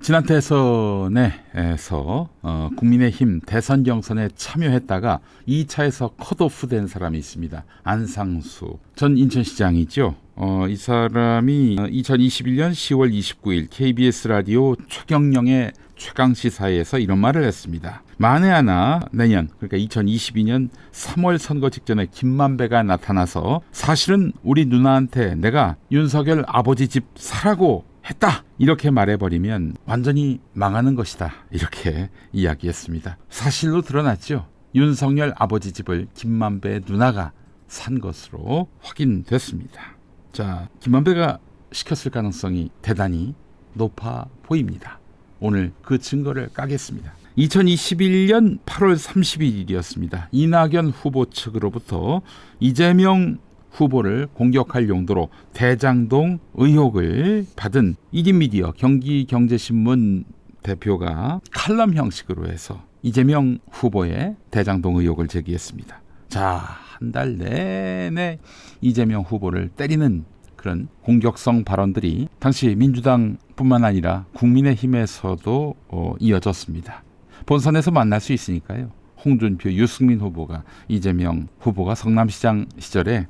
지난 대선에서 어, 국민의힘 대선 경선에 참여했다가 2차에서 컷오프된 사람이 있습니다. 안상수 전 인천시장이죠. 어, 이 사람이 2021년 10월 29일 KBS 라디오 최경영의 최강 시사에서 이런 말을 했습니다. 만에 하나 내년 그러니까 2022년 3월 선거 직전에 김만배가 나타나서 사실은 우리 누나한테 내가 윤석열 아버지 집 사라고 했다 이렇게 말해버리면 완전히 망하는 것이다 이렇게 이야기했습니다. 사실로 드러났죠. 윤석열 아버지 집을 김만배 누나가 산 것으로 확인됐습니다. 자, 김만배가 시켰을 가능성이 대단히 높아 보입니다. 오늘 그 증거를 까겠습니다. 2021년 8월 31일이었습니다. 이낙연 후보 측으로부터 이재명 후보를 공격할 용도로 대장동 의혹을 받은 1인 미디어 경기경제신문 대표가 칼럼 형식으로 해서 이재명 후보의 대장동 의혹을 제기했습니다. 자, 한 달 내내 이재명 후보를 때리는 그런 공격성 발언들이 당시 민주당뿐만 아니라 국민의힘에서도 어, 이어졌습니다. 본선에서 만날 수 있으니까요. 홍준표, 유승민 후보가 이재명 후보가 성남시장 시절에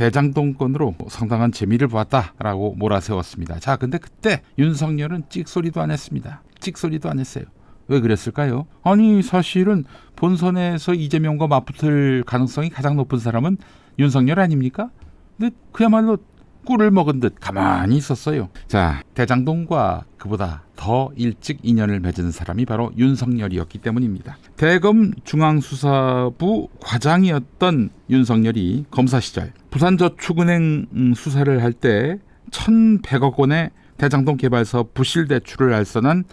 대장동권으로 상당한 재미를 보았다라고 몰아세웠습니다. 자, 근데 그때 윤석열은 찍소리도 안 했습니다. 찍소리도 안 했어요. 왜 그랬을까요? 아니 사실은 본선에서 이재명과 맞붙을 가능성이 가장 높은 사람은 윤석열 아닙니까? 근데 그야말로 꿀을 먹은 듯 가만히 있었어요. 자, 대장동과 그보다 더 일찍 인연을 맺은 사람이 바로 윤석열이었기 때문입니다. 대검 중앙수사부 과장이었던 윤석열이 검사 시절 부산저축은행 음, 수사를 할 때 1,100억 원의 대장동 개발사 부실 대출을 알선한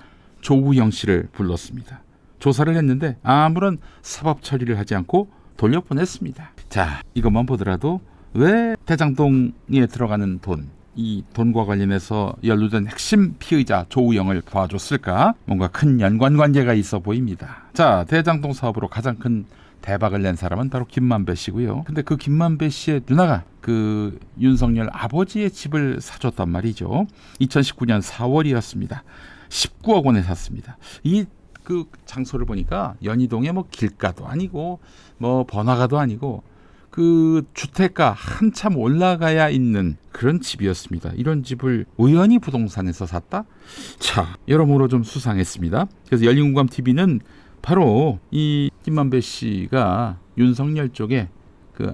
조우영 씨를 불렀습니다. 조사를 했는데 아무런 사법 처리를 하지 않고 돌려보냈습니다. 자, 이것만 보더라도 왜 대장동에 들어가는 돈, 이 돈과 관련해서 연루된 핵심 피의자 조우영을 도와줬을까? 뭔가 큰 연관 관계가 있어 보입니다. 자, 대장동 사업으로 가장 큰 대박을 낸 사람은 바로 김만배 씨고요. 근데 그 김만배 씨의 누나가 그 윤석열 아버지의 집을 사줬단 말이죠. 2019년 4월이었습니다. 19억 원에 샀습니다. 이 그 장소를 보니까 연희동의 뭐 길가도 아니고 뭐 번화가도 아니고 그 주택가 한참 올라가야 있는 그런 집이었습니다. 이런 집을 우연히 부동산에서 샀다? 자, 여러모로 좀 수상했습니다. 그래서 열린공감 TV는 바로 이 김만배 씨가 윤석열 쪽에 그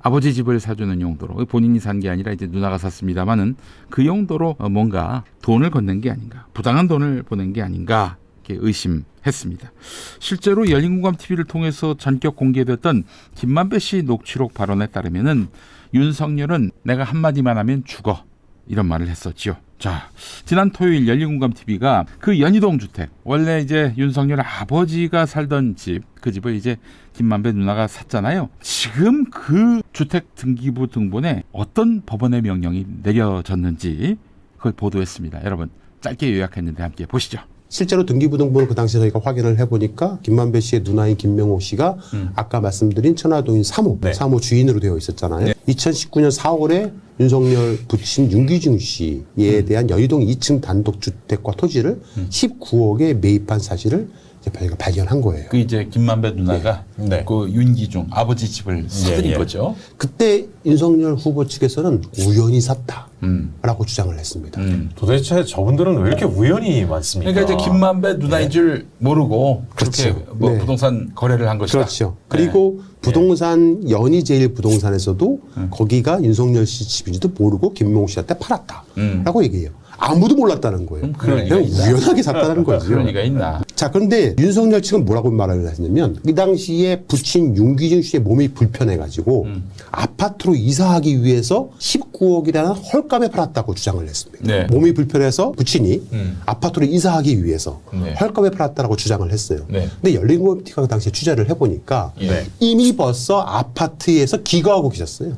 아버지 집을 사주는 용도로 본인이 산 게 아니라 이제 누나가 샀습니다만은 그 용도로 어, 뭔가 돈을 건넨 게 아닌가 부당한 돈을 보낸 게 아닌가 이렇게 의심했습니다. 실제로 열린공감 TV를 통해서 전격 공개됐던 김만배 씨 녹취록 발언에 따르면은 윤석열은 내가 한마디만 하면 죽어 이런 말을 했었죠. 자, 지난 토요일 열린공감 TV가 그 연희동 주택 원래 이제 윤석열 아버지가 살던 집 그 집을 이제 김만배 누나가 샀잖아요. 지금 그 주택 등기부 등본에 어떤 법원의 명령이 내려졌는지 그걸 보도했습니다. 여러분 짧게 요약했는데 함께 보시죠. 실제로 등기부등본을 그 당시에 저희가 확인을 해보니까 김만배 씨의 누나인 김명호 씨가 아까 말씀드린 천화동인 3호, 네. 3호 주인으로 되어 있었잖아요. 2019년 4월에 윤석열 부친 윤기중 씨에 대한 여의동 2층 단독주택과 토지를 19억에 매입한 사실을 저희가 발견한 거예요. 그 이제 김만배 누나가 네. 그 윤기중 아버지 집을 사들인 예. 거죠. 그때 윤석열 후보 측에서는 우연히 샀다라고 음. 주장을 했습니다. 음. 도대체 저분들은 왜 이렇게 우연히 많습니까? 그러니까 이제 김만배 누나인 줄 모르고 그렇게 그렇죠. 뭐 네. 부동산 거래를 한 것이다. 그렇죠. 그리고 부동산 연희제일 부동산에서도 음. 거기가 윤석열 씨 집인지도 모르고 김명호 씨한테 팔았다라고 얘기해요. 아무도 몰랐다는 거예요. 음, 그런 그냥? 우연하게 샀다는 거죠. 그런 리가 있나? 자, 그런데 윤석열 측은 뭐라고 말을 했냐면 이 당시에 부친 윤기준 씨의 몸이 불편해가지고 음. 아파트로 이사하기 위해서 19억이라는 헐값에 팔았다고 주장을 했습니다. 네. 몸이 불편해서 부친이 음. 아파트로 이사하기 위해서 네. 헐값에 팔았다라고 주장을 했어요. 네. 근데 열린공감티가 그 당시에 취재를 해보니까 예. 이미 벌써 아파트에서 기거하고 계셨어요.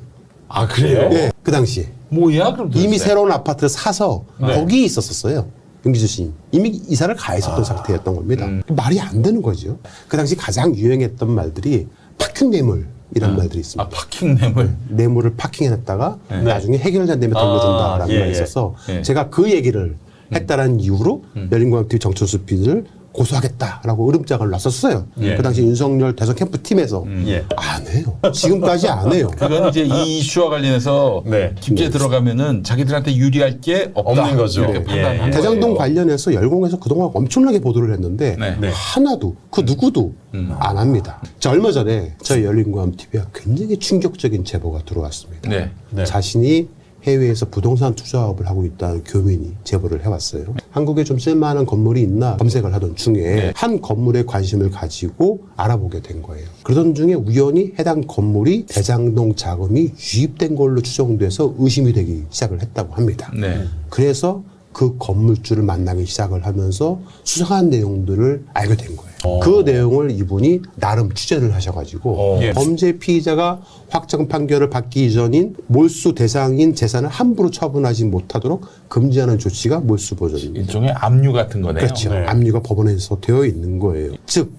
아 그래요? 예, 그 당시에 뭐야 그럼 도대체? 이미 새로운 아파트를 사서 네. 거기 있었었어요. 윤기주 씨 이미 이사를 가 있었던 상태였던 겁니다. 음. 말이 안 되는 거죠. 그 당시 가장 유행했던 말들이 파킹 뇌물이라는 말들이 있습니다. 아 파킹 뇌물. 뇌물을 파킹해놨다가 네. 나중에 해결된 다음에 돌려준다라는 아, 예, 말이 예. 있어서 예. 제가 그 얘기를 했다라는 이유로 열린공감TV 정철수 PD를 고소하겠다라고 으름장을 놨었어요. 예. 그 당시 윤석열 대선 캠프 팀에서 예. 안 해요. 지금까지 안 해요. 그건 이제 이 이슈와 관련해서 네. 깊게 들어가면은 자기들한테 유리할 게 없다. 없는 거죠. 이렇게 예, 판단한 예. 대장동 거예요. 관련해서 열공에서 그동안 엄청나게 보도를 했는데 네. 네. 하나도 그 누구도 안 합니다. 자 얼마 전에 저희 열린공감 TV가 굉장히 충격적인 제보가 들어왔습니다. 네. 네. 자신이 해외에서 부동산 투자업을 하고 있다는 교민이 제보를 해왔어요. 한국에 좀 쓸만한 건물이 있나 검색을 하던 중에 네. 한 건물에 관심을 가지고 알아보게 된 거예요. 그러던 중에 우연히 해당 건물이 대장동 자금이 유입된 걸로 추정돼서 의심이 되기 시작을 했다고 합니다. 네. 그래서 그 건물주를 만나기 시작을 하면서 수상한 내용들을 알게 된 거예요. 그 내용을 이분이 나름 취재를 하셔가지고 어. 예. 범죄 피의자가 확정 판결을 받기 이전인 몰수 대상인 재산을 함부로 처분하지 못하도록 금지하는 조치가 몰수 보전입니다. 일종의 압류 같은 거네요. 그렇죠. 네. 압류가 법원에서 되어 있는 거예요. 즉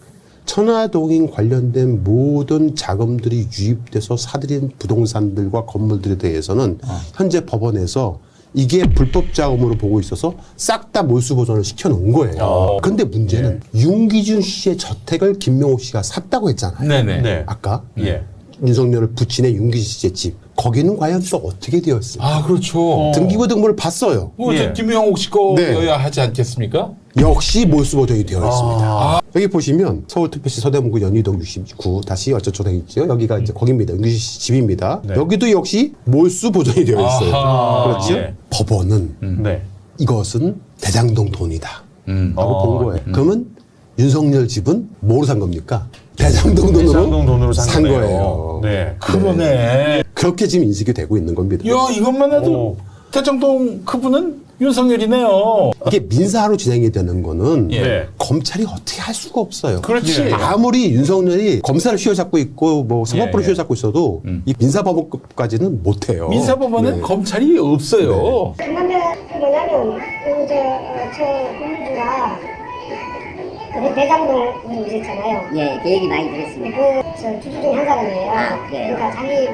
천화동인 관련된 모든 자금들이 유입돼서 사들인 부동산들과 건물들에 대해서는 현재 법원에서 이게 불법 자금으로 보고 있어서 싹 다 몰수 보전을 시켜놓은 거예요. 그런데 문제는 윤기준 씨의 저택을 김명호 씨가 샀다고 했잖아요. 네네. 네. 아까 예. 윤석열을 부친의 윤기준 씨의 집 거기는 과연 또 어떻게 되어 있을까? 아 그렇죠. 등기부 등본을 봤어요. 뭐저 예. 김영옥 씨 거여야 네. 하지 않겠습니까? 역시 몰수 보정이 되어 있습니다. 아. 여기 보시면 서울특별시 서대문구 연희동 69 다시 어쩌고 돼 있죠. 여기가 이제 거기입니다. 윤규씨 집입니다. 네. 여기도 역시 몰수 보정이 되어 있어요. 아하. 그렇죠? 예. 법원은 네. 이것은 대장동 돈이다. 음. 라고 어, 본 거예요. 그러면 윤석열 집은 뭐로 산 겁니까? 대장동 돈으로, 대장동 돈으로 산, 거네요. 거예요. 네. 그러네. 그렇게 지금 인식이 되고 있는 겁니다. 야 이것만 해도 오. 대장동 그분은 윤석열이네요. 이게 민사로 진행이 되는 거는 예. 네. 검찰이 어떻게 할 수가 없어요. 그렇지. 예. 아무리 윤석열이 검사를 휘어잡고 있고 뭐 사법부를 예, 예. 휘어잡고 있어도 이 민사법원까지는 못해요. 민사법원은 네. 검찰이 없어요. 중간에 뭐냐면 그저저 공주가 그 대장동 그 있었잖아요. 예, 그 얘기 많이 들었습니다. 그저 주주 중한 사람이에요. 아, 그래요? 그러니까 자기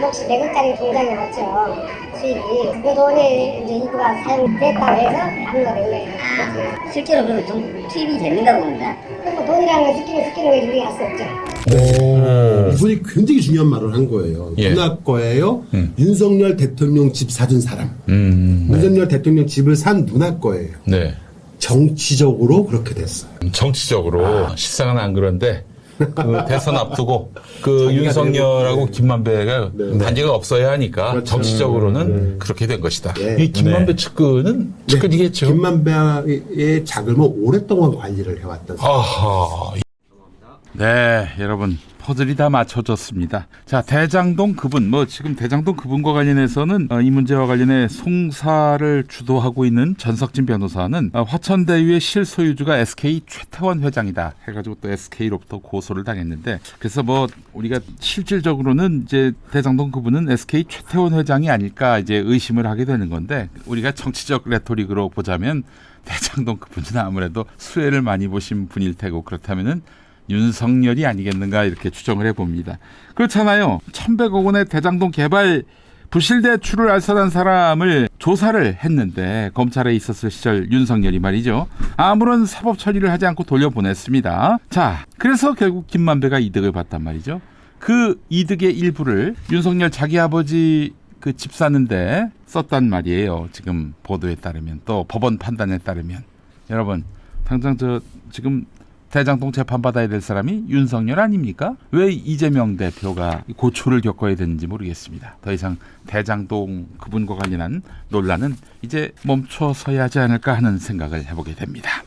1억씩 100억짜리 통장에 왔죠. 수익이 그 돈에 이제 일부가 사용됐다고 해서 된 거예요. 아, 실제로 그러면 좀 투입이 됐는가 봅니다. 그리고 돈이라는 걸 스키는 스키는 걸 우리가 할수 없죠. 이분이 굉장히 중요한 말을 한 거예요. 예. 누나 거예요. 음. 윤석열 대통령 집 사준 사람. 음. 윤석열 대통령 집을 산 누나 거예요. 네. 정치적으로 그렇게 됐어요. 정치적으로 실상은 안 그런데 그 대선 앞두고 그 윤석열하고 김만배가 관계가 없어야 하니까 그렇죠. 정치적으로는 그렇게 된 것이다. 네. 이 김만배 측근은 측근이겠죠. 김만배의 자금을 오랫동안 관리를 해왔던. 아하. 네, 여러분 퍼즐이 다 맞춰졌습니다. 자, 대장동 그분 뭐 지금 대장동 그분과 관련해서는 어, 이 문제와 관련해 송사를 주도하고 있는 전석진 변호사는 어, 화천대유의 실소유주가 SK 최태원 회장이다 해가지고 또 SK로부터 고소를 당했는데 그래서 뭐 우리가 실질적으로는 이제 대장동 그분은 SK 최태원 회장이 아닐까 이제 의심을 하게 되는 건데 우리가 정치적 레토릭으로 보자면 대장동 그분은 아무래도 수혜를 많이 보신 분일 테고 그렇다면은 윤석열이 아니겠는가 이렇게 추정을 해봅니다. 그렇잖아요. 1100억 원의 대장동 개발 부실 대출을 알선한 사람을 조사를 했는데 검찰에 있었을 시절 윤석열이 말이죠. 아무런 사법 처리를 하지 않고 돌려보냈습니다. 자, 그래서 결국 김만배가 이득을 봤단 말이죠. 그 이득의 일부를 윤석열 자기 아버지 그 집 사는데 썼단 말이에요. 지금 보도에 따르면 또 법원 판단에 따르면 여러분 당장 저 지금 대장동 재판 받아야 될 사람이 윤석열 아닙니까? 왜 이재명 대표가 고초를 겪어야 되는지 모르겠습니다. 더 이상 대장동 그분과 관련한 논란은 이제 멈춰서야 하지 않을까 하는 생각을 해보게 됩니다.